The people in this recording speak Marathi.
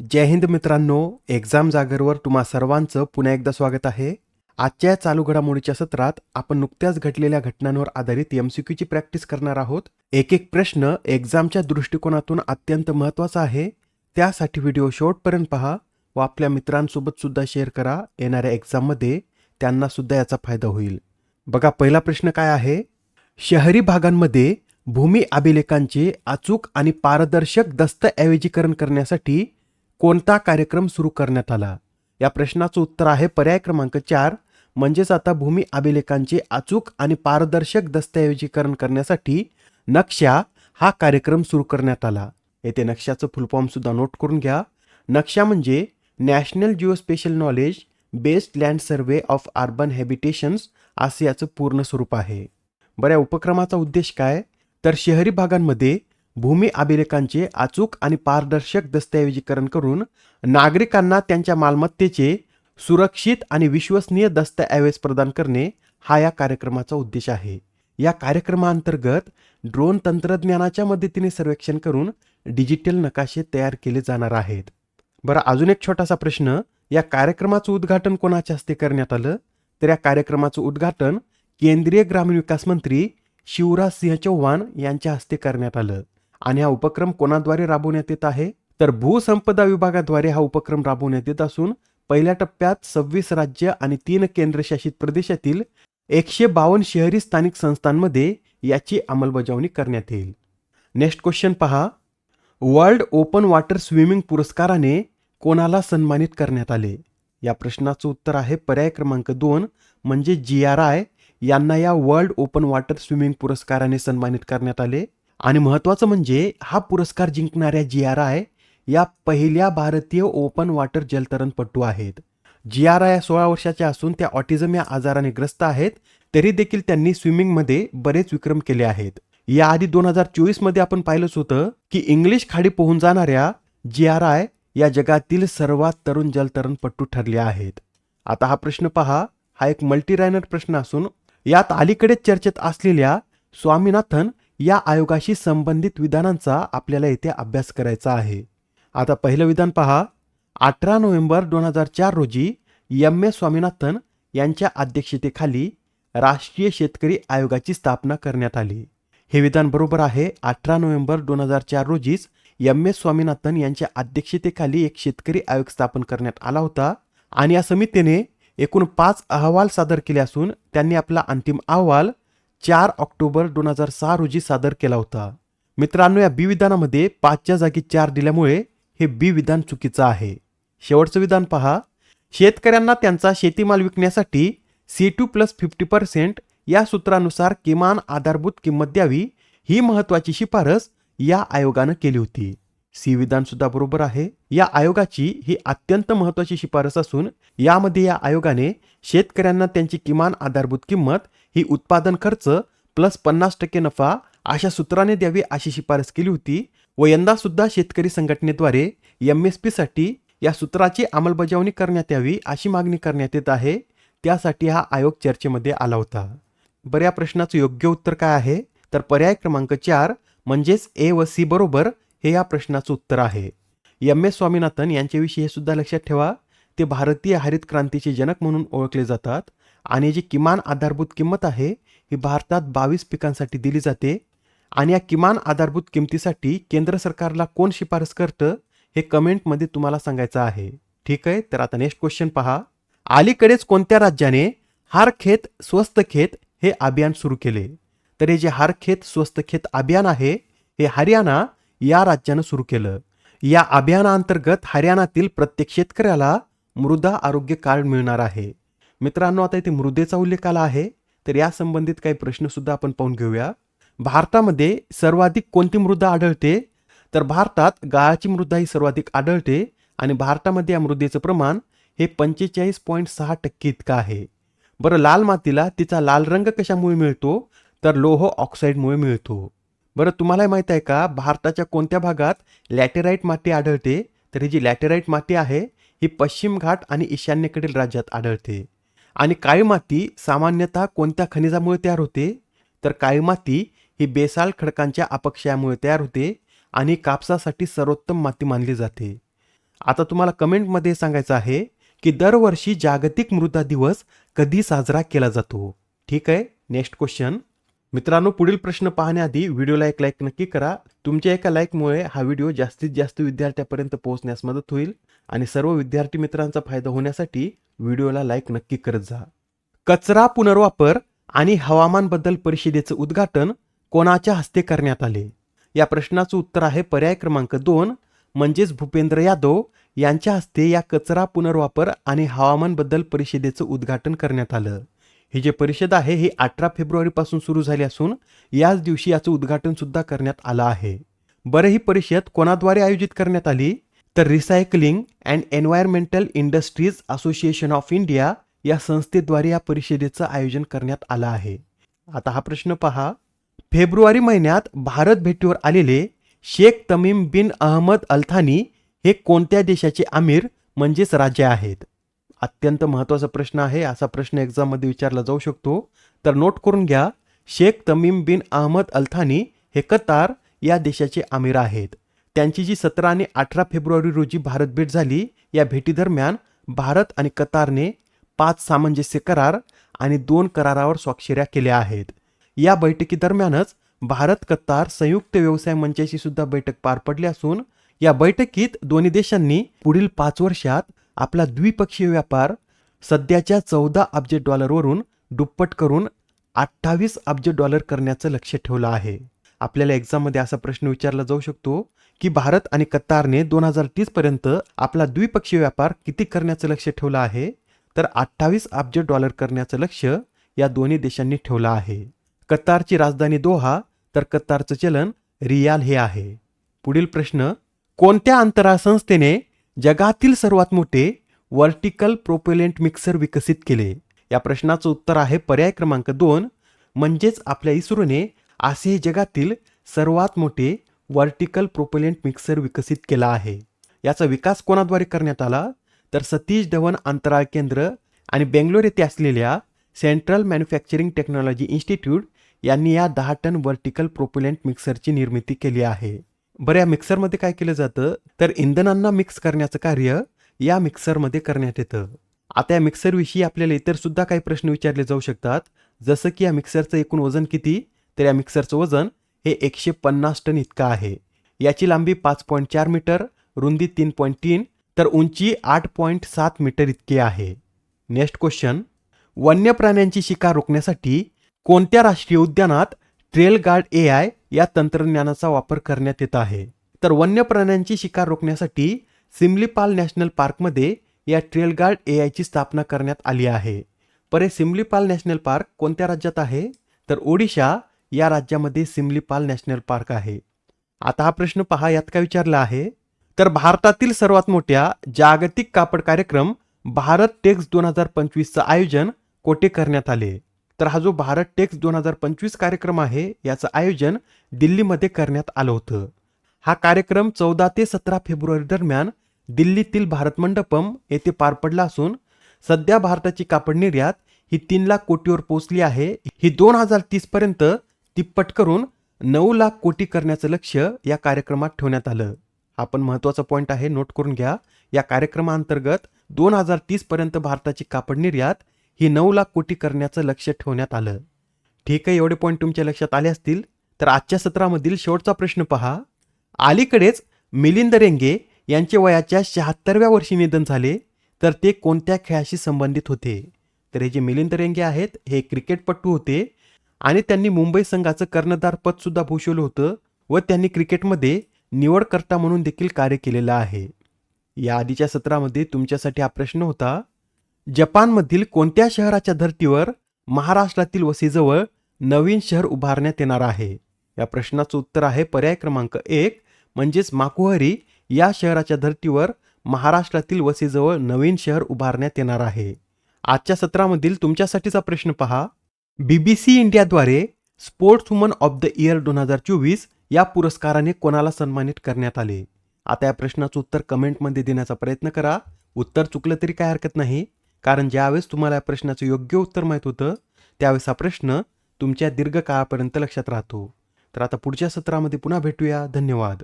जय हिंद मित्रांनो एक्झाम जागरवर तुम्हा सर्वांचं पुन्हा एकदा स्वागत आहे. आजच्या चालू घडामोडीच्या सत्रात आपण नुकत्याच घडलेल्या घटनांवर आधारित एमसीक्यूची प्रॅक्टिस करणार आहोत. एक एक प्रश्न एक्झामच्या दृष्टिकोनातून अत्यंत महत्त्वाचा आहे. त्यासाठी व्हिडिओ शेवटपर्यंत पहा व आपल्या मित्रांसोबत सुद्धा शेअर करा. येणाऱ्या एक्झाममध्ये त्यांना सुद्धा याचा फायदा होईल. बघा पहिला प्रश्न काय आहे? शहरी भागांमध्ये भूमी अभिलेखांचे अचूक आणि पारदर्शक दस्तऐवजीकरण करण्यासाठी कोणता कार्यक्रम सुरू करण्यात आला? या प्रश्नाचं उत्तर आहे पर्याय क्रमांक चार म्हणजेच आता भूमी अभिलेखांचे अचूक आणि पारदर्शक दस्तऐवजीकरण करण्यासाठी नक्षा हा कार्यक्रम सुरू करण्यात आला. येथे नक्षाचं फुलफॉर्म सुद्धा नोट करून घ्या. नक्षा म्हणजे national geospatial knowledge based land survey of urban habitations असे याचं पूर्ण स्वरूप आहे. बऱ्या उपक्रमाचा उद्देश काय? तर शहरी भागांमध्ये भूमी अभिलेखांचे अचूक आणि पारदर्शक दस्तऐवजीकरण करून नागरिकांना त्यांच्या मालमत्तेचे सुरक्षित आणि विश्वसनीय दस्तऐवज प्रदान करणे हा या कार्यक्रमाचा उद्देश आहे. या कार्यक्रमाअंतर्गत ड्रोन तंत्रज्ञानाच्या मदतीने सर्वेक्षण करून डिजिटल नकाशे तयार केले जाणार आहेत. बरं अजून एक छोटासा प्रश्न. या कार्यक्रमाचं उद्घाटन कोणाच्या हस्ते करण्यात आलं? तर या कार्यक्रमाचं उद्घाटन केंद्रीय ग्रामीण विकास मंत्री शिवराज सिंह चौहान यांच्या हस्ते करण्यात आलं. आणि हा उपक्रम कोणाद्वारे राबवण्यात येत आहे? तर भूसंपदा विभागाद्वारे हा उपक्रम राबवण्यात येत असून पहिल्या टप्प्यात सव्वीस राज्य आणि तीन केंद्रशासित प्रदेशातील एकशे बावन्न शहरी स्थानिक संस्थांमध्ये याची अंमलबजावणी करण्यात येईल. नेक्स्ट क्वेश्चन पहा. वर्ल्ड ओपन वॉटर स्विमिंग पुरस्काराने कोणाला सन्मानित करण्यात आले? या प्रश्नाचं उत्तर आहे पर्याय क्रमांक दोन म्हणजे जी आर आय यांना या वर्ल्ड ओपन वॉटर स्विमिंग पुरस्काराने सन्मानित करण्यात आले. आणि महत्त्वाचं म्हणजे हा पुरस्कार जिंकणाऱ्या जी आर आय या पहिल्या भारतीय ओपन वॉटर जलतरणपटू आहेत. जी आर आय सोळा वर्षाच्या असून त्या ऑटिझम या आजाराने ग्रस्त आहेत तरी देखील त्यांनी स्विमिंगमध्ये बरेच विक्रम केले आहेत. याआधी दोन हजार चोवीसमध्ये आपण पाहिलंच होतं की इंग्लिश खाडी पोहून जाणाऱ्या जी आर आय या जगातील सर्वात तरुण जलतरणपटू ठरले आहेत. आता हा प्रश्न पहा हा एक मल्टीरायनर प्रश्न असून यात अलीकडेच चर्चेत असलेल्या स्वामीनाथन या आयोगाशी संबंधित विधानांचा आपल्याला येथे अभ्यास करायचा आहे. आता पहिलं विधान पहा. अठरा नोव्हेंबर दोन हजार चार रोजी एम ए स्वामीनाथन यांच्या अध्यक्षतेखाली राष्ट्रीय शेतकरी आयोगाची स्थापना करण्यात आली. हे विधान बरोबर आहे. अठरा नोव्हेंबर दोन हजार चार रोजीच एम एस स्वामीनाथन यांच्या अध्यक्षतेखाली एक शेतकरी आयोग स्थापन करण्यात आला होता आणि या समितीने एकूण पाच अहवाल सादर केले असून त्यांनी आपला अंतिम अहवाल चार ऑक्टोबर दोन हजार सहा रोजी सादर केला होता. मित्रांनो या बी विधानामध्ये पाचच्या जागी चार दिल्यामुळे हे बी विधान चुकीचं आहे. शेवटचं विधान पहा. शेतकऱ्यांना त्यांचा शेतीमाल विकण्यासाठी C two plus fifty percent या सूत्रानुसार किमान आधारभूत किंमत द्यावी ही महत्वाची शिफारस या आयोगानं केली होती. सी विधान सुद्धा बरोबर आहे. या आयोगाची ही अत्यंत महत्वाची शिफारस असून यामध्ये या आयोगाने शेतकऱ्यांना त्यांची किमान आधारभूत किंमत ही उत्पादन खर्च प्लस पन्नास टक्के नफा अशा सूत्राने द्यावी अशी शिफारस केली होती व यंदा सुद्धा शेतकरी संघटनेद्वारे एम एससाठी या सूत्राची अंमलबजावणी करण्यात यावी अशी मागणी करण्यात येत आहे. त्यासाठी हा आयोग चर्चेमध्ये आला होता. बऱ्या या प्रश्नाचं योग्य उत्तर काय आहे? तर पर्याय क्रमांक चार म्हणजेच ए व सी बरोबर हे या प्रश्नाचं उत्तर आहे. एम एस स्वामीनाथन यांच्याविषयी हे सुद्धा लक्षात ठेवा. ते भारतीय हरित क्रांतीचे जनक म्हणून ओळखले जातात. आणि जी किमान आधारभूत किंमत आहे ही भारतात बावीस पिकांसाठी दिली जाते. आणि या किमान आधारभूत किमतीसाठी केंद्र सरकारला कोण शिफारस करतं हे कमेंटमध्ये तुम्हाला सांगायचं आहे. ठीक आहे? तर आता नेक्स्ट क्वेश्चन पहा. अलीकडेच कोणत्या राज्याने हार खेत स्वस्त खेत हे अभियान सुरू केले? तर हे जे हार खेत स्वस्त खेत अभियान आहे हे हरियाणा या राज्यानं सुरू केलं. या अभियानाअंतर्गत हरियाणातील प्रत्येक शेतकऱ्याला मृदा आरोग्य कार्ड मिळणार आहे. मित्रांनो आता इथे मृदेचा उल्लेख आला आहे. तर या संबंधित काही प्रश्न सुद्धा आपण पाहून घेऊया. भारतामध्ये सर्वाधिक कोणती मृदा आढळते? तर भारतात गाळाची मृदा ही सर्वाधिक आढळते आणि भारतामध्ये या मृदेचं प्रमाण हे पंचेचाळीस पॉईंट सहा टक्के इतकं आहे. बरं लाल मातीला तिचा लाल रंग कशामुळे मिळतो? तर लोह ऑक्साईडमुळे मिळतो. बरं तुम्हाला माहीत आहे का भारताच्या कोणत्या भागात लॅटेराईट माती आढळते? तर ही जी लॅटेराईट माती आहे ही पश्चिम घाट आणि ईशान्येकडील राज्यात आढळते. आणि काळी माती सामान्यतः कोणत्या खनिजामुळे तयार होते? तर काळी माती ही बेसाल खडकांच्या अपक्षयामुळे तयार होते आणि कापसासाठी सर्वोत्तम माती मानली जाते. आता तुम्हाला कमेंटमध्ये सांगायचं आहे की दरवर्षी जागतिक मृदा दिवस कधी साजरा केला जातो? ठीक आहे? Next question. मित्रांनो पुढील प्रश्न पाहण्याआधी व्हिडिओला एक लाईक नक्की करा. तुमच्या एका लाईकमुळे हा व्हिडिओ जास्तीत जास्त विद्यार्थ्यापर्यंत पोहोचण्यास मदत होईल आणि सर्व विद्यार्थी मित्रांचा फायदा होण्यासाठी व्हिडिओला लाईक नक्की करत जा. कचरा पुनर्वापर आणि हवामान बदल परिषदेचं उद्घाटन कोणाच्या हस्ते करण्यात आले? या प्रश्नाचं उत्तर आहे पर्याय क्रमांक दोन म्हणजेच भूपेंद्र यादव यांच्या हस्ते या कचरा पुनर्वापर आणि हवामान बदल परिषदेचं उद्घाटन करण्यात आलं. ही जे परिषद आहे ही अठरा फेब्रुवारीपासून सुरू झाली असून याच दिवशी याचं उद्घाटन सुद्धा करण्यात आलं आहे. बरं ही परिषद कोणाद्वारे आयोजित करण्यात आली? तर recycling and environmental industries association of India या संस्थेद्वारे या परिषदेचं आयोजन करण्यात आलं आहे. आता हा प्रश्न पहा. फेब्रुवारी महिन्यात भारत भेटीवर आलेले शेख तमीम बिन अहमद अल्थानी हे कोणत्या देशाचे आमिर म्हणजेच राजे आहेत? अत्यंत महत्त्वाचा प्रश्न आहे. असा प्रश्न एक्झाममध्ये विचारला जाऊ शकतो. तर नोट करून घ्या. शेख तमीम बिन अहमद अल्थानी हे कतार या देशाचे आमिर आहेत. त्यांची जी सतरा आणि अठरा फेब्रुवारी रोजी भारत भेट झाली या भेटीदरम्यान भारत आणि कतारने पाच सामंजस्य करार आणि दोन करारावर स्वाक्षऱ्या केल्या आहेत. या बैठकीदरम्यानच भारत कतार संयुक्त व्यवसाय मंचाची सुद्धा बैठक पार पडली असून या बैठकीत दोन्ही देशांनी पुढील पाच वर्षात आपला द्विपक्षीय व्यापार सध्याच्या चौदा अब्ज डॉलरवरून दुप्पट करून अठ्ठावीस अब्ज डॉलर करण्याचं लक्ष ठेवलं आहे. आपल्याला एक्झाममध्ये असा प्रश्न विचारला जाऊ शकतो की भारत आणि कतारने दोन हजार तीस पर्यंत आपला द्विपक्षीय व्यापार किती करण्याचं लक्ष ठेवलं आहे? तर अठ्ठावीस अब्ज डॉलर करण्याचं लक्ष या दोन्ही देशांनी ठेवलं आहे. कतारची राजधानी दोहा तर कतारचं चलन रियाल हे आहे. पुढील प्रश्न कोणत्या अंतराळ संस्थेने जगातील सर्वात मोठे व्हर्टिकल प्रोपेलेंट मिक्सर विकसित केले? या प्रश्नाचं उत्तर आहे पर्याय क्रमांक दोन म्हणजेच आपल्या इस्रोने असे जगातील सर्वात मोठे व्हर्टिकल प्रोपेलेंट मिक्सर विकसित केला आहे. याचा विकास कोणाद्वारे करण्यात आला? तर सतीश धवन अंतराळ केंद्र आणि बेंगलोर येथे असलेल्या सेंट्रल मॅन्युफॅक्चरिंग टेक्नॉलॉजी इन्स्टिट्यूट यांनी या दहा टन व्हर्टिकल प्रोपेलेंट मिक्सरची निर्मिती केली आहे. बरं या मिक्सरमध्ये काय केलं जातं? तर इंधनांना मिक्स करण्याचं कार्य या मिक्सरमध्ये करण्यात येतं. आता या मिक्सरविषयी आपल्याला इतर सुद्धा काही प्रश्न विचारले जाऊ शकतात. जसं की या मिक्सरचं एकूण वजन किती? तर या मिक्सरचं वजन हे एकशे पन्नास टन इतकं आहे. याची लांबी पाच पॉईंट चार मीटर रुंदी तीन पॉईंट तीन तर उंची आठ पॉईंट सात मीटर इतकी आहे. Next question. वन्य प्राण्यांची शिकार रोखण्यासाठी कोणत्या राष्ट्रीय उद्यानात ट्रेल गार्ड ए आय या तंत्रज्ञानाचा वापर करण्यात येत आहे? तर वन्य प्राण्यांची शिकार रोखण्यासाठी सिमलीपाल नॅशनल पार्कमध्ये या ट्रेल गार्ड ए आयची स्थापना करण्यात आली आहे. परे सिमलीपाल नॅशनल पार्क कोणत्या राज्यात आहे? तर ओडिशा या राज्यामध्ये सिमलीपाल नॅशनल पार्क आहे. आता हा प्रश्न पहा यात काय विचारला आहे? तर भारतातील सर्वात मोठ्या जागतिक कापड कार्यक्रम भारत टेक्स दोन हजार पंचवीसचं आयोजन कोठे करण्यात आले? तर हा जो भारत टेक्स दोन हजार पंचवीस कार्यक्रम आहे याचं आयोजन दिल्लीमध्ये करण्यात आलं होतं. हा कार्यक्रम चौदा ते सतरा फेब्रुवारी दरम्यान दिल्लीतील भारत मंडपम येथे पार पडला असून सध्या भारताची कापड निर्यात ही तीन लाख कोटीवर पोहोचली आहे. ही दोन हजार तीस ती तिप्पट करून नऊ लाख कोटी करण्याचं लक्ष या कार्यक्रमात ठेवण्यात आलं. हा पण महत्त्वाचा पॉईंट आहे नोट करून घ्या. या कार्यक्रमाअंतर्गत दोन हजार तीस पर्यंत भारताची कापड निर्यात ही नऊ लाख कोटी करण्याचं लक्ष ठेवण्यात आलं. ठीक आहे एवढे पॉईंट तुमच्या लक्षात आले असतील तर आजच्या सत्रामधील शेवटचा प्रश्न पहा. अलीकडेच मिलिंद रेंगे यांचे वयाच्या शहात्तरव्या वर्षी निधन झाले तर ते कोणत्या खेळाशी संबंधित होते? तर हे जे मिलिंद रेंगे आहेत हे क्रिकेटपटू होते आणि त्यांनी मुंबई संघाचं कर्णधार पद सुद्धा भूषवलं होतं व त्यांनी क्रिकेटमध्ये निवडकर्ता म्हणून देखील कार्य केलेलं आहे. या आधीच्या सत्रामध्ये तुमच्यासाठी हा प्रश्न होता जपानमधील कोणत्या शहराच्या धर्तीवर महाराष्ट्रातील वसीजवळ नवीन शहर उभारण्यात येणार आहे? या प्रश्नाचं उत्तर आहे पर्याय क्रमांक एक म्हणजेच माकुहरी या शहराच्या धर्तीवर महाराष्ट्रातील वसीजवळ नवीन शहर उभारण्यात येणार आहे. आजच्या सत्रामधील तुमच्यासाठीचा प्रश्न पहा बीबीसी इंडियाद्वारे sports woman of the year दोन हजार चोवीस या पुरस्काराने कोणाला सन्मानित करण्यात आले? आता या प्रश्नाचं उत्तर कमेंटमध्ये देण्याचा प्रयत्न करा. उत्तर चुकलं तरी काय हरकत नाही. कारण ज्यावेळेस तुम्हाला या प्रश्नाचं योग्य उत्तर माहीत होतं त्यावेळेस हा प्रश्न तुमच्या दीर्घकाळापर्यंत लक्षात राहतो. तर आता पुढच्या सत्रामध्ये पुन्हा भेटूया. धन्यवाद.